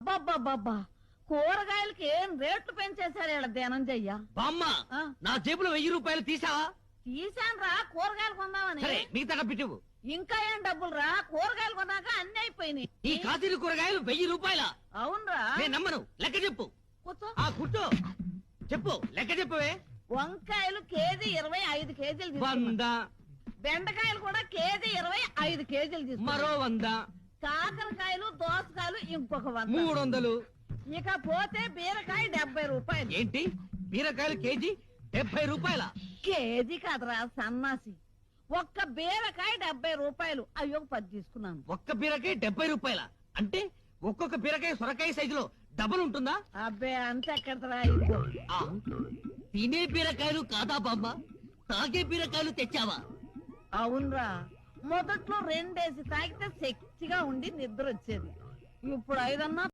అబ్బబ్బబ్బబ్బా. కూరగాయలకి ఏం రేట్లు పెంచేశారు ఇలా ధ్యానం చెయ్య బామ్మ ఆ. నా జేబులో వెయ్యి రూపాయలు తీసావా? తీసాను రా కూరగాయలు కొందామని మిగతా డబ్బిటివు ఇంకా ఏం డబ్బులు రా కూరగాయలు కొన్నాక అన్ని అయిపోయినాయి. ఈ కాశీలు కూరగాయలు వెయ్యి రూపాయల? అవునరా. నేను నమ్మను. లెక్క చెప్పు. కూర్చో. ఆ కూర్చో. చెప్పు లెక్క చెప్పవే. వంకాయలు కేజీ ఇరవై ఐదు కేజీలు తీసుకున్నా. వంద. బెండకాయలు కూడా కేజీ ఇరవై ఐదు కేజీలు తీసుకున్నా. మరో వంద. కాకరకాయలు దోసకాయలు ఇంకొక వంద. మూడు వందలు. ఇక పోతే బీరకాయ డెబ్బై రూపాయలు. ఏంటి? బీరకాయలు కేజీ డెబ్బై రూపాయల? కేజీ కదరా సన్నాసి. ఒక్క బీరకాయ డెబ్బై రూపాయలు. అయ్యో పది తీసుకున్నాను. ఒక్క బీరకాయ డెబ్బై రూపాయల? అంటే ఒక్కొక్క బీరకాయ సొరకాయ సైజులో డబల్ ఉంటుందా? అబ్బే అంత ఎక్కడరా ఆ, తినే బీరకాయలు కాదా బామ్మ? తాగే బీరకాయలు తెచ్చావా? అవునరా. మొదట్లో రెండేసి తాగితే శక్తిగా ఉండి నిద్ర వచ్చేది. ఇప్పుడు ఐదన్నా